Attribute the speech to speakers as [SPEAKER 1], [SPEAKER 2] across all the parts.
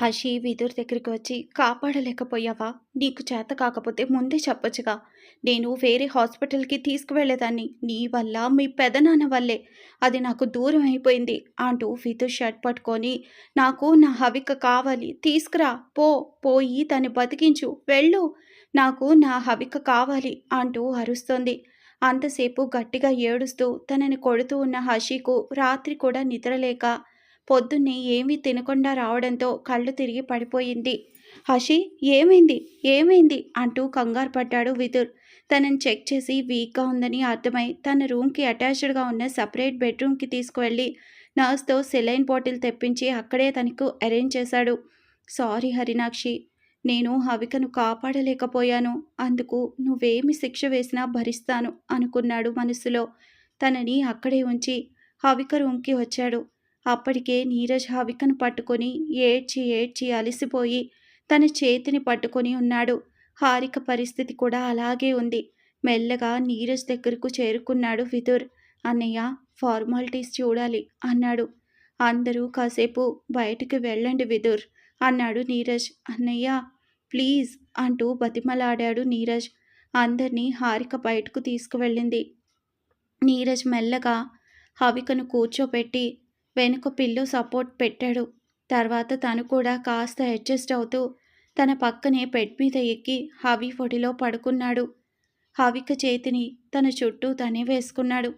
[SPEAKER 1] హషి విదుర్ దగ్గరికి వచ్చి కాపాడలేకపోయావా? నీకు చేత కాకపోతే ముందే చెప్పొచ్చుగా. నేను వేరే హాస్పిటల్కి తీసుకువెళ్ళేదాన్ని. నీ వల్ల మీ పెదనాన్న వల్లే. అది నాకు దూరం అయిపోయింది. అంటూ విదుర్ షర్ట్ పట్టుకొని నాకు నా హవిక కావాలి. తీసుకురా. పో. పోయి తను బతికించు. వెళ్ళు. నాకు నా హవిక కావాలి అంటూ అరుస్తోంది. అంతసేపు గట్టిగా ఏడుస్తూ తనని కొడుతూ ఉన్న హషికు రాత్రి కూడా నిద్రలేక పొద్దున్నే ఏమీ తినకుండా రావడంతో కళ్ళు తిరిగి పడిపోయింది. హషి ఏమైంది? ఏమైంది? అంటూ కంగారు పడ్డాడు విదుర్. తనని చెక్ చేసి వీక్గా ఉందని అర్థమై తన రూమ్కి అటాచ్డ్గా ఉన్న సపరేట్ బెడ్రూమ్కి తీసుకువెళ్ళి నర్స్తో సెలైన్ బాటిల్ తెప్పించి అక్కడే తనకు అరేంజ్ చేశాడు. సారీ హరినాక్షి నేను హవికను కాపాడలేకపోయాను. అందుకు నువ్వేమి శిక్ష వేసినా భరిస్తాను అనుకున్నాడు మనసులో. తనని అక్కడే ఉంచి హవిక రూమ్కి వచ్చాడు. అప్పటికే నీరజ్ హవికను పట్టుకొని ఏడ్చి ఏడ్చి అలసిపోయి తన చేతిని పట్టుకొని ఉన్నాడు. హారిక పరిస్థితి కూడా అలాగే ఉంది. మెల్లగా నీరజ్ దగ్గరకు చేరుకున్నాడు విదుర్. అన్నయ్య ఫార్మాలిటీస్ చూడాలి అన్నాడు. అందరూ కాసేపు బయటికి వెళ్ళండి విదుర్ అన్నాడు నీరజ్. అన్నయ్య ప్లీజ్ అంటూ బతిమలాడాడు నీరజ్. అందరినీ హారిక బయటకు తీసుకువెళ్ళింది. నీరజ్ మెల్లగా హవికను కూర్చోపెట్టి వెనుక పిల్లు సపోర్ట్ పెట్టాడు. తర్వాత తను కూడా కాస్త అడ్జస్ట్ అవుతూ తన పక్కనే బెడ్ మీద ఎక్కి హవి పొడిలో పడుకున్నాడు. హవిక చేతిని తన చుట్టూ తనే వేసుకున్నాడు.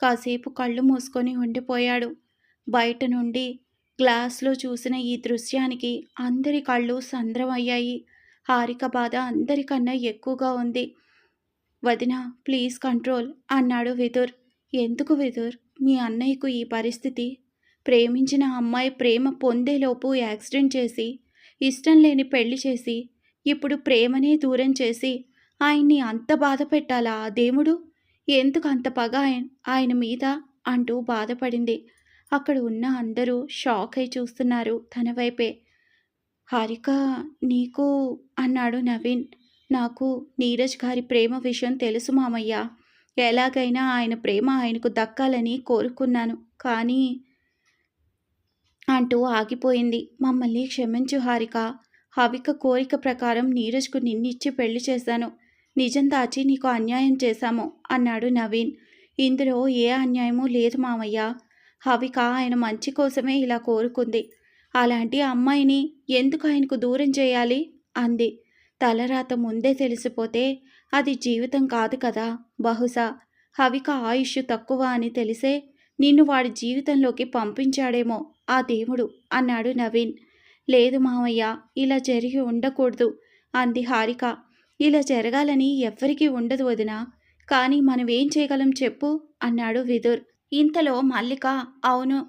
[SPEAKER 1] కాసేపు కళ్ళు మూసుకొని ఉండిపోయాడు. బయట నుండి గ్లాస్లో చూసిన ఈ దృశ్యానికి అందరి కళ్ళు సంద్రమయ్యాయి. హారిక బాధ అందరికన్నా ఎక్కువగా ఉంది. వదిన ప్లీజ్ కంట్రోల్ అన్నాడు విదుర్. ఎందుకు విదుర్? మీ అన్నయ్యకు ఈ పరిస్థితి ప్రేమించిన అమ్మాయి ప్రేమ పొందేలోపు యాక్సిడెంట్ చేసి ఇష్టం లేని పెళ్ళి చేసి ఇప్పుడు ప్రేమనే దూరం చేసి ఆయన్ని అంత బాధ పెట్టాలా ఆ దేవుడు? ఎందుకు అంత పగ ఆయన- ఆయన మీద అంటూ బాధపడింది. అక్కడ ఉన్న అందరూ షాక్ అయి చూస్తున్నారు తన వైపే. హారిక నీకు అన్నాడు నవీన్. నాకు నీరజ్ గారి ప్రేమ విషయం తెలుసు మామయ్య. ఎలాగైనా ఆయన ప్రేమ ఆయనకు దక్కాలని కోరుకున్నాను. కానీ అంటూ ఆగిపోయింది. మమ్మల్ని క్షమించు హారిక. హవిక కోరిక ప్రకారం నీరజ్కు నిన్నిచ్చి పెళ్ళి చేశాను. నిజం దాచి నీకు అన్యాయం చేశాము అన్నాడు నవీన్. ఇందులో ఏ అన్యాయమూ లేదు మామయ్య. హవిక ఆయన మంచి కోసమే ఇలా కోరుకుంది. అలాంటి అమ్మాయిని ఎందుకు ఆయనకు దూరం చేయాలి? అంది. తలరాత ముందే తెలిసిపోతే అది జీవితం కాదు కదా. బహుశా హవిక ఆయుష్ తక్కువ అని తెలిసే నిన్ను వాడి జీవితంలోకి పంపించాడేమో ఆ దేవుడు అన్నాడు నవీన్. లేదు మామయ్య ఇలా జరిగి ఉండకూడదు. అంది హారిక. ఇలా జరగాలని ఎవ్వరికీ ఉండదు వదినా. కానీ మనం ఏం చేయగలం చెప్పు అన్నాడు విదుర్. ఇంతలో మల్లిక అవును.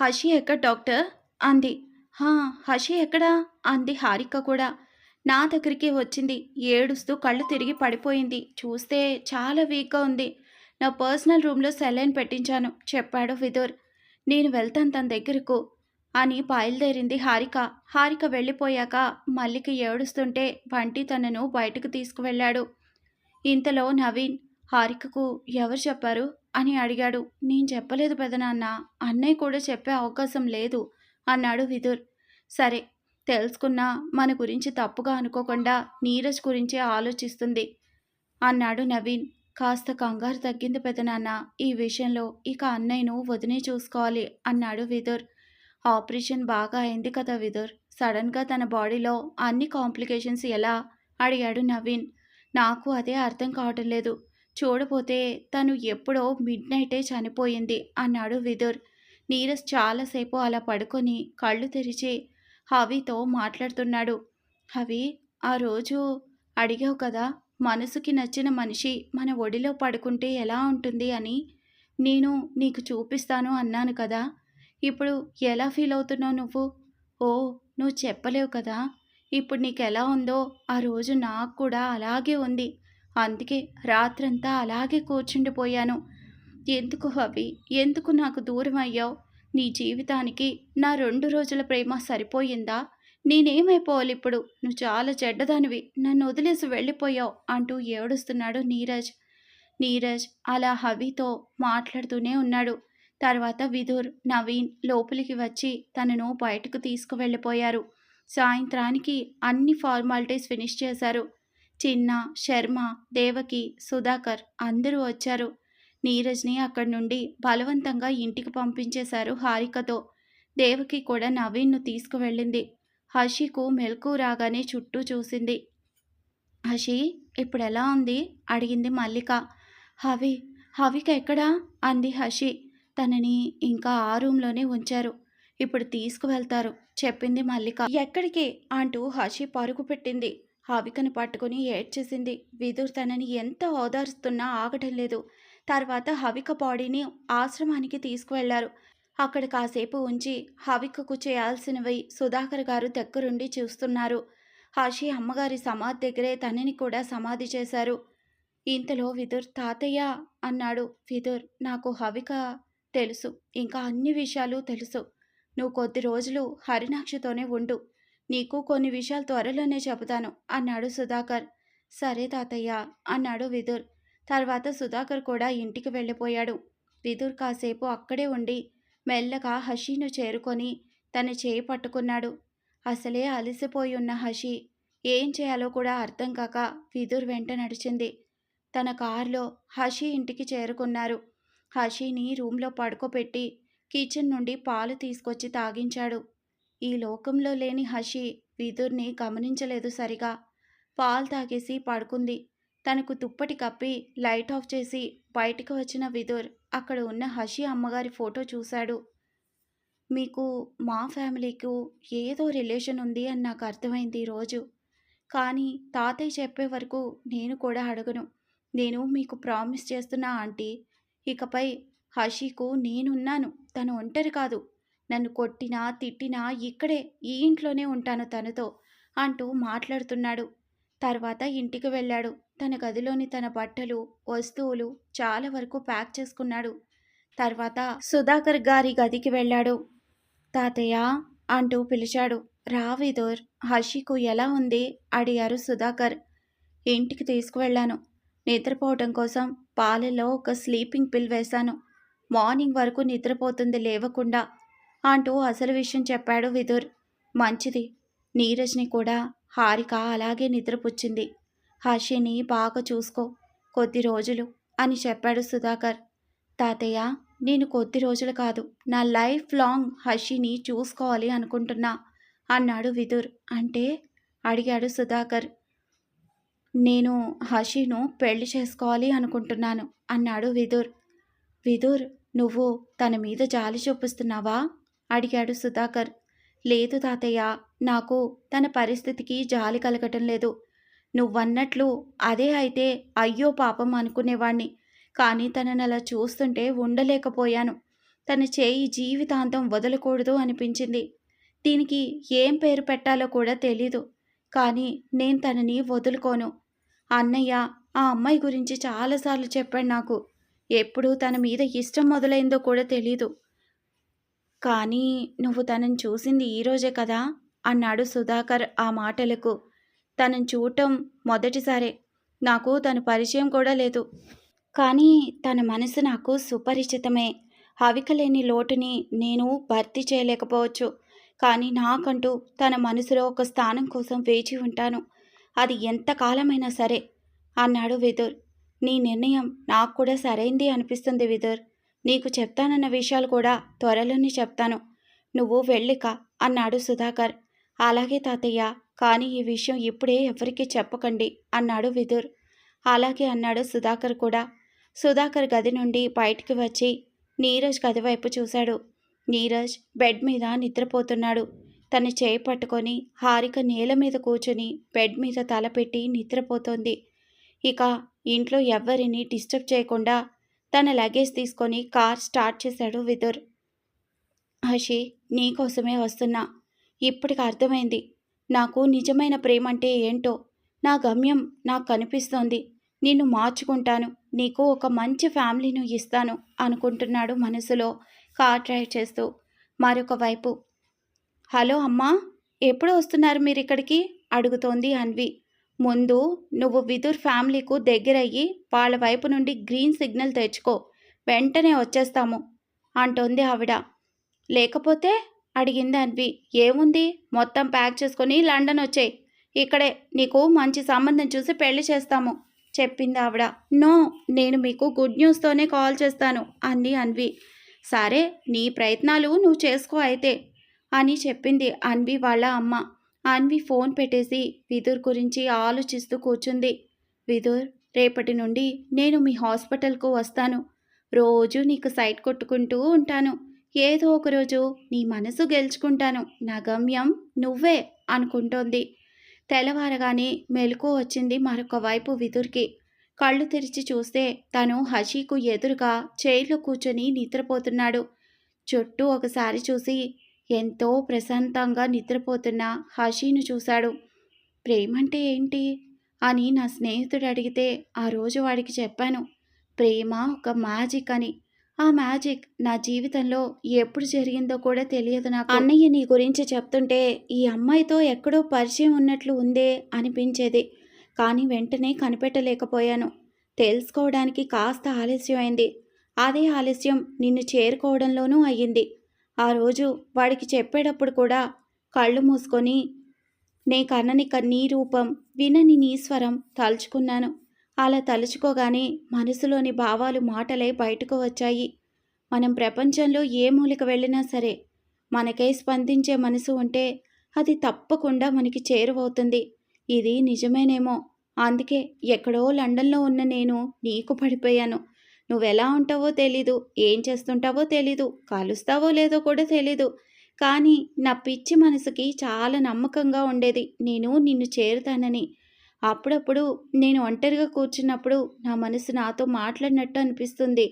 [SPEAKER 1] హషి ఎక్కడ డాక్టర్? అంది. హా హషి ఎక్కడా? అంది హారిక కూడా. నా దగ్గరికి వచ్చింది. ఏడుస్తూ కళ్ళు తిరిగి పడిపోయింది. చూస్తే చాలా వీక్గా ఉంది. నా పర్సనల్ రూమ్లో సెలైన్ పెట్టించాను చెప్పాడు విదుర్. నేను వెళ్తాను తన దగ్గరకు అని బయలుదేరింది హారిక. హారిక వెళ్ళిపోయాక మల్లిక ఏడుస్తుంటే బంటి తనను బయటకు తీసుకువెళ్ళాడు. ఇంతలో నవీన్ హారికకు ఎవరు చెప్పారు? అని అడిగాడు. నేను చెప్పలేదు పెదనాన్న అన్నయ్య కూడా చెప్పే అవకాశం లేదు అన్నాడు విదుర్. సరే తెలుసుకున్నా మన గురించి తప్పుగా అనుకోకుండా నీరజ్ గురించే ఆలోచిస్తుంది అన్నాడు నవీన్. కాస్త కంగారు తగ్గింది పెదనాన్న ఈ విషయంలో ఇక అన్నయ్యను వదినే చూసుకోవాలి అన్నాడు విదుర్. ఆపరేషన్ బాగా అయింది కదా విదుర్. సడన్గా తన బాడీలో అన్ని కాంప్లికేషన్స్ ఎలా? అడిగాడు నవీన్. నాకు అదే అర్థం కావటం లేదు. చూడపోతే తను ఎప్పుడో మిడ్ నైటే చనిపోయింది అన్నాడు విదుర్. నీరజ్ చాలాసేపు అలా పడుకొని కళ్ళు తెరిచి హవితో మాట్లాడుతున్నాడు. హవి ఆ రోజు అడిగావు కదా? మనసుకి నచ్చిన మనిషి మన ఒడిలో పడుకుంటే ఎలా ఉంటుంది అని నేను నీకు చూపిస్తాను అన్నాను కదా. ఇప్పుడు ఎలా ఫీల్ అవుతున్నావు నువ్వు? ఓ నువ్వు చెప్పలేవు కదా. ఇప్పుడు నీకు ఎలా ఉందో ఆ రోజు నాకు కూడా అలాగే ఉంది. అందుకే రాత్రంతా అలాగే కూర్చుండిపోయాను. ఎందుకు అవి ఎందుకు నాకు దూరం అయ్యావు నీ జీవితానికి నా రెండు రోజుల ప్రేమ సరిపోయిందా? నేనేమైపోవాలి ఇప్పుడు నువ్వు చాలా చెడ్డదానివి. నన్ను వదిలేసి వెళ్ళిపోయావు అంటూ ఏడుస్తున్నాడు నీరజ్. నీరజ్ అలా హవితో మాట్లాడుతూనే ఉన్నాడు. తర్వాత విధుర్ నవీన్ లోపలికి వచ్చి తనను బయటకు తీసుకువెళ్ళిపోయారు. సాయంత్రానికి అన్ని ఫార్మాలిటీస్ ఫినిష్ చేశారు. చిన్న శర్మ దేవకి సుధాకర్ అందరూ వచ్చారు. నీరజ్ని అక్కడి నుండి బలవంతంగా ఇంటికి పంపించేశారు హారికతో. దేవకి కూడా నవీన్ను తీసుకువెళ్ళింది. హషికు మెలకు రాగానే చుట్టూ చూసింది. హషి ఇప్పుడెలా ఉంది? అడిగింది మల్లిక. హవి హవిక ఎక్కడా? అంది హషి తనని ఇంకా ఆ రూమ్లోనే ఉంచారు. ఇప్పుడు తీసుకువెళ్తారు చెప్పింది మల్లిక. ఎక్కడికి? అంటూ హషి పరుగు పెట్టింది. హావికను పట్టుకుని ఏడ్చేసింది. విదుర్ తనని ఎంత ఓదారుస్తున్నా ఆగటం లేదు. తర్వాత హవిక బాడీని ఆశ్రమానికి తీసుకువెళ్ళారు. అక్కడ కాసేపు ఉంచి హవికకు చేయాల్సినవి సుధాకర్ గారు దగ్గరుండి చూస్తున్నారు. హాషి అమ్మగారి సమాధి దగ్గరే తనని కూడా సమాధి చేశారు. ఇంతలో విదుర్ తాతయ్య అన్నాడు. విదుర్ నాకు హవిక తెలుసు. ఇంకా అన్ని విషయాలు తెలుసు. నువ్వు కొద్ది రోజులు హరినాక్షితోనే ఉండు. నీకు కొన్ని విషయాలు త్వరలోనే చెబుతాను అన్నాడు సుధాకర్. సరే తాతయ్య అన్నాడు విదుర్. తర్వాత సుధాకర్ కూడా ఇంటికి వెళ్ళిపోయాడు. విదుర్ కాసేపు అక్కడే ఉండి మెల్లగా హషీను చేరుకొని తన చేయి పట్టుకున్నాడు. అసలే అలసిపోయి ఉన్న హషి ఏం చేయాలో కూడా అర్థం కాక విదుర్ వెంట నడిచింది. తన కారులో హషి ఇంటికి చేరుకున్నారు. హషిని రూమ్లో పడుకోబెట్టి కిచెన్ నుండి పాలు తీసుకొచ్చి తాగించాడు. ఈ లోకంలో లేని హషి విదుర్ని గమనించలేదు సరిగా. పాలు తాగేసి పడుకుంది. తనకు దుప్పటి కప్పి లైట్ ఆఫ్ చేసి బయటికి వచ్చిన విదుర్ అక్కడ ఉన్న హషి అమ్మగారి ఫోటో చూశాడు. మీకు మా ఫ్యామిలీకు ఏదో రిలేషన్ ఉంది అని నాకు అర్థమైంది ఈరోజు కానీ తాతయ్య చెప్పే వరకు నేను కూడా అడగను. నేను మీకు ప్రామిస్ చేస్తున్నా ఆంటీ. ఇకపై హషికు నేనున్నాను. తను ఒంటరి కాదు. నన్ను కొట్టినా తిట్టినా ఇక్కడే ఈ ఇంట్లోనే ఉంటాను తనతో అంటూ మాట్లాడుతున్నాడు. తర్వాత ఇంటికి వెళ్ళాడు. తన గదిలోని తన బట్టలు వస్తువులు చాలా వరకు ప్యాక్ చేసుకున్నాడు. తర్వాత సుధాకర్ గారి గదికి వెళ్ళాడు. తాతయ్య అంటూ పిలిచాడు. రావిదోర్ హషికు ఎలా ఉంది? అడిగారు సుధాకర్. ఇంటికి తీసుకువెళ్ళాను. నిద్రపోవటం కోసం పాలలో ఒక స్లీపింగ్ పిల్ వేశాను. మార్నింగ్ వరకు నిద్రపోతుంది లేవకుండా అంటూ అసలు విషయం చెప్పాడు విదుర్. మంచిది. నీరజ్ని కూడా హారిక అలాగే నిద్రపుచ్చింది. హర్షిని బాగా చూసుకో కొద్ది రోజులు అని చెప్పాడు సుధాకర్. తాతయ్య నేను కొద్ది రోజులు కాదు నా లైఫ్ లాంగ్ హర్షిని చూసుకోవాలి అనుకుంటున్నా అన్నాడు విదుర్. అంటే? అడిగాడు సుధాకర్. నేను హషిను పెళ్ళి చేసుకోవాలి అనుకుంటున్నాను అన్నాడు విదుర్. విదుర్ నువ్వు తన మీద జాలి చూపిస్తున్నావా? అడిగాడు సుధాకర్. లేదు తాతయ్య నాకు తన పరిస్థితికి జాలి కలగటం లేదు. నువ్వన్నట్లు అదే అయితే అయ్యో పాపం అనుకునేవాణ్ణి. కానీ తనని అలా చూస్తుంటే ఉండలేకపోయాను. తన చేయి జీవితాంతం వదలకూడదు అనిపించింది. దీనికి ఏం పేరు పెట్టాలో కూడా తెలీదు. కానీ నేను తనని వదులుకోను. అన్నయ్య ఆ అమ్మాయి గురించి చాలాసార్లు చెప్పాడు నాకు. ఎప్పుడు తన మీద ఇష్టం మొదలైందో కూడా తెలీదు. కానీ నువ్వు తనని చూసింది ఈరోజే కదా? అన్నాడు సుధాకర్ ఆ మాటలకు. తనని చూడటం మొదటిసారే. నాకు తన పరిచయం కూడా లేదు. కానీ తన మనసు నాకు సుపరిచితమే. హవికలేని లోటుని నేను భర్తీ చేయలేకపోవచ్చు. కానీ నాకంటూ తన మనసులో ఒక స్థానం కోసం వేచి ఉంటాను. అది ఎంతకాలమైనా సరే అన్నాడు విదుర్. నీ నిర్ణయం నాకు కూడా సరైంది అనిపిస్తుంది విదుర్. నీకు చెప్తానన్న విషయాలు కూడా త్వరలోనే చెప్తాను. నువ్వు వెళ్ళిక అన్నాడు సుధాకర్. అలాగే తాతయ్య కానీ ఈ విషయం ఇప్పుడే ఎవరికీ చెప్పకండి అన్నాడు విదుర్. అలాగే అన్నాడు సుధాకర్ కూడా. సుధాకర్ గది నుండి బయటికి వచ్చి నీరజ్ గది వైపు చూశాడు. నీరజ్ బెడ్ మీద నిద్రపోతున్నాడు. తన చేయి పట్టుకొని హారిక నేల మీద కూర్చుని బెడ్ మీద తలపెట్టి నిద్రపోతోంది. ఇక ఇంట్లో ఎవ్వరిని డిస్టర్బ్ చేయకుండా తన లగేజ్ తీసుకొని కార్ స్టార్ట్ చేశాడు విదుర్. హషి నీకోసమే వస్తున్నా. ఇప్పటికి అర్థమైంది. నాకు నిజమైన ప్రేమ అంటే ఏంటో? నా గమ్యం నాకు కనిపిస్తోంది. నిన్ను మార్చుకుంటాను. నీకు ఒక మంచి ఫ్యామిలీను ఇస్తాను అనుకుంటున్నాడు మనసులో కార్ డ్రైవ్ చేస్తూ. మరొక వైపు హలో అమ్మా ఎప్పుడు వస్తున్నారు మీరు ఇక్కడికి? అడుగుతోంది అన్వి. ముందు నువ్వు విదుర్ ఫ్యామిలీకు దగ్గరయ్యి వాళ్ళ వైపు నుండి గ్రీన్ సిగ్నల్ తెచ్చుకో. వెంటనే వచ్చేస్తాము అంటోంది ఆవిడ. లేకపోతే అడిగింది అన్వి. ఏముంది? మొత్తం ప్యాక్ చేసుకొని లండన్ వచ్చాయి. ఇక్కడే. నీకు మంచి సంబంధం చూసి పెళ్ళి చేస్తాము చెప్పింది ఆవిడ. నో నేను మీకు గుడ్ న్యూస్తోనే కాల్ చేస్తాను అంది అన్వి. సరే నీ ప్రయత్నాలు నువ్వు చేసుకో అయితే అని చెప్పింది అన్వి వాళ్ళ అమ్మ. అన్వి ఫోన్ పెట్టేసి విదుర్ గురించి ఆలోచిస్తూ కూర్చుంది. విదుర్ రేపటి నుండి నేను మీ హాస్పిటల్కు వస్తాను. రోజు నీకు సైట్ కొట్టుకుంటూ ఉంటాను. ఏదో ఒకరోజు నీ మనసు గెలుచుకుంటాను. నా గమ్యం నువ్వే అనుకుంటోంది. తెల్లవారగానే మెలకు వచ్చింది మరొక వైపు విదుర్కి. కళ్ళు తెరిచి చూస్తే తను హషీకు ఎదురుగా చైర్లో కూర్చొని నిద్రపోతున్నాడు. చుట్టూ ఒకసారి చూసి ఎంతో ప్రశాంతంగా నిద్రపోతున్న హషీను చూశాడు. ప్రేమంటే ఏంటి? అని నా స్నేహితుడు అడిగితే ఆ రోజు వాడికి చెప్పాను. ప్రేమ ఒక మ్యాజిక్ అని. ఆ మ్యాజిక్ నా జీవితంలో ఎప్పుడు జరిగిందో కూడా తెలియదు నాకు. అన్నయ్య నీ గురించి చెప్తుంటే ఈ అమ్మాయితో ఎక్కడో పరిచయం ఉన్నట్లు ఉందే అనిపించేది. కానీ వెంటనే కనిపెట్టలేకపోయాను. తెలుసుకోవడానికి కాస్త ఆలస్యమైంది. అదే ఆలస్యం నిన్ను చేరుకోవడంలోనూ అయ్యింది. ఆ రోజు వాడికి చెప్పేటప్పుడు కూడా కళ్ళు మూసుకొని నే కన్నని నీ రూపం వినని నీ స్వరం తలుచుకున్నాను. అలా తలుచుకోగానే మనసులోని భావాలు మాటలై బయటకు వచ్చాయి. మనం ప్రపంచంలో ఏ మూలిక వెళ్ళినా సరే మనకై స్పందించే మనసు ఉంటే అది తప్పకుండా మనకి చేరువవుతుంది. ఇది నిజమేనేమో. అందుకే ఎక్కడో లండన్లో ఉన్న నేను నీకు పడిపోయాను. నువ్వెలా ఉంటావో తెలీదు ఏం చేస్తుంటావో తెలీదు కలుస్తావో లేదో కూడా తెలీదు. కానీ నా పిచ్చి మనసుకి చాలా నమ్మకంగా ఉండేది. నేను నిన్ను చేరుతానని. అప్పుడప్పుడు నేను ఒంటరిగా కూర్చున్నప్పుడు నా మనసు నాతో మాట్లాడినట్టు అనిపిస్తుంది.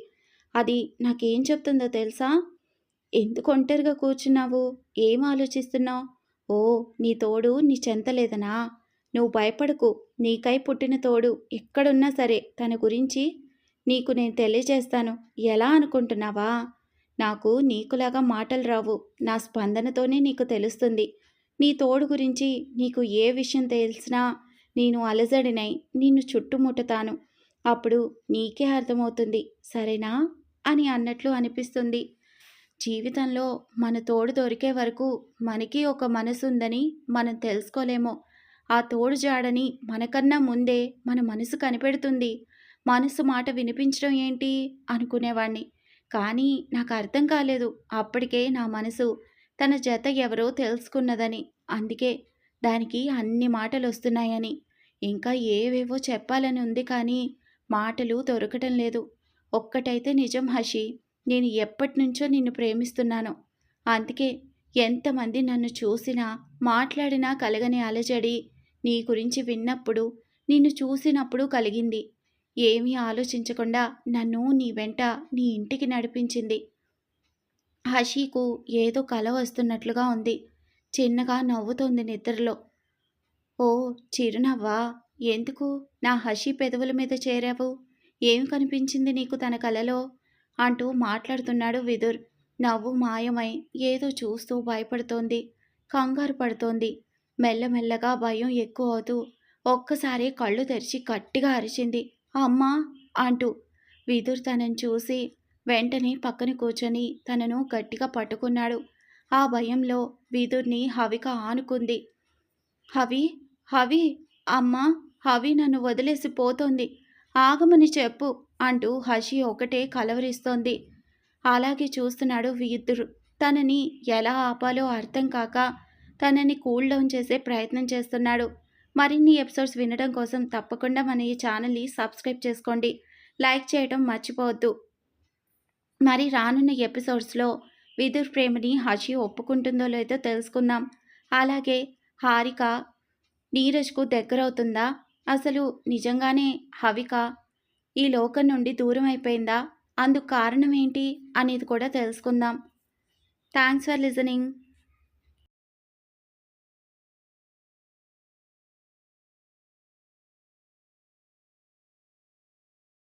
[SPEAKER 1] అది నాకేం చెప్తుందో తెలుసా? ఎందుకు ఒంటరిగా కూర్చున్నావు? ఏం ఆలోచిస్తున్నావు? ఓ నీ తోడు నీ చెంతలేదనా నువ్వు భయపడకు. నీకై పుట్టిన తోడు ఎక్కడున్నా సరే తన గురించి నీకు నేను తెలియజేస్తాను. ఎలా అనుకుంటున్నావా? నాకు నీకులాగా మాటలు రావు. నా స్పందనతోనే నీకు తెలుస్తుంది. నీ తోడు గురించి నీకు ఏ విషయం తెలిసినా నేను అలజడినై నిన్ను చుట్టుముట్టతాను. అప్పుడు నీకే అర్థమవుతుంది. సరేనా? అని అన్నట్లు అనిపిస్తుంది. జీవితంలో మన తోడు దొరికే వరకు మనకి ఒక మనసు ఉందని మనం తెలుసుకోలేమో. ఆ తోడు జాడని మనకన్నా ముందే మన మనసు కనిపెడుతుంది. మనసు మాట వినిపించడం ఏంటి? అనుకునేవాణ్ణి. కానీ నాకు అర్థం కాలేదు. అప్పటికే నా మనసు తన జత ఎవరో తెలుసుకున్నదని. అందుకే దానికి అన్ని మాటలు వస్తున్నాయని ఇంకా ఏవేవో చెప్పాలని ఉంది కానీ మాటలు దొరకటం లేదు. ఒక్కటైతే నిజం హషి నేను ఎప్పటి నుంచో నిన్ను ప్రేమిస్తున్నాను. అందుకే ఎంతమంది నన్ను చూసినా మాట్లాడినా కలగని అలజడి నీ గురించి విన్నప్పుడు నిన్ను చూసినప్పుడు కలిగింది. ఏమీ ఆలోచించకుండా నన్ను నీ వెంట నీ ఇంటికి నడిపించింది. హషీకు ఏదో కల వస్తున్నట్లుగా ఉంది. చిన్నగా నవ్వుతోంది నిద్రలో. ఓ చిరునవ్వా? ఎందుకు? నా హషి పెదవుల మీద చేరావు. ఏం కనిపించింది నీకు తన కలలో? అంటూ మాట్లాడుతున్నాడు విదుర్. నవ్వు మాయమై ఏదో చూస్తూ భయపడుతోంది. కంగారు పడుతోంది. మెల్లమెల్లగా భయం ఎక్కువ అవుతూ ఒక్కసారి కళ్ళు తెరిచి గట్టిగా అరిచింది. అమ్మా! అంటూ విదుర్ తనని చూసి వెంటనే పక్కన కూర్చొని తనను గట్టిగా పట్టుకున్నాడు. ఆ భయంలో విదుర్ని హవిక ఆనుకుంది. హవి! హవి అమ్మా హవి నన్ను వదిలేసి పోతోంది. ఆగమని చెప్పు అంటూ హషి ఒకటే కలవరిస్తోంది. అలాగే చూస్తున్నాడు వీధురు తనని ఎలా ఆపాలో అర్థం కాక తనని కూల్ డౌన్ చేసే ప్రయత్నం చేస్తున్నాడు. మరిన్ని ఎపిసోడ్స్ వినడం కోసం తప్పకుండా మన ఈ ఛానల్ని సబ్స్క్రైబ్ చేసుకోండి. లైక్ చేయడం మర్చిపోవద్దు. మరి రానున్న ఎపిసోడ్స్లో విదుర్ ప్రేమని హషి ఒప్పుకుంటుందో లేదో తెలుసుకుందాం. అలాగే హారిక నీరజ్కు దగ్గరవుతుందా? అసలు నిజంగానే హవిక? ఈ లోకం నుండి దూరం అయిపోయిందా? అందుకు కారణం ఏంటి? అనేది కూడా తెలుసుకుందాం. Thanks for listening.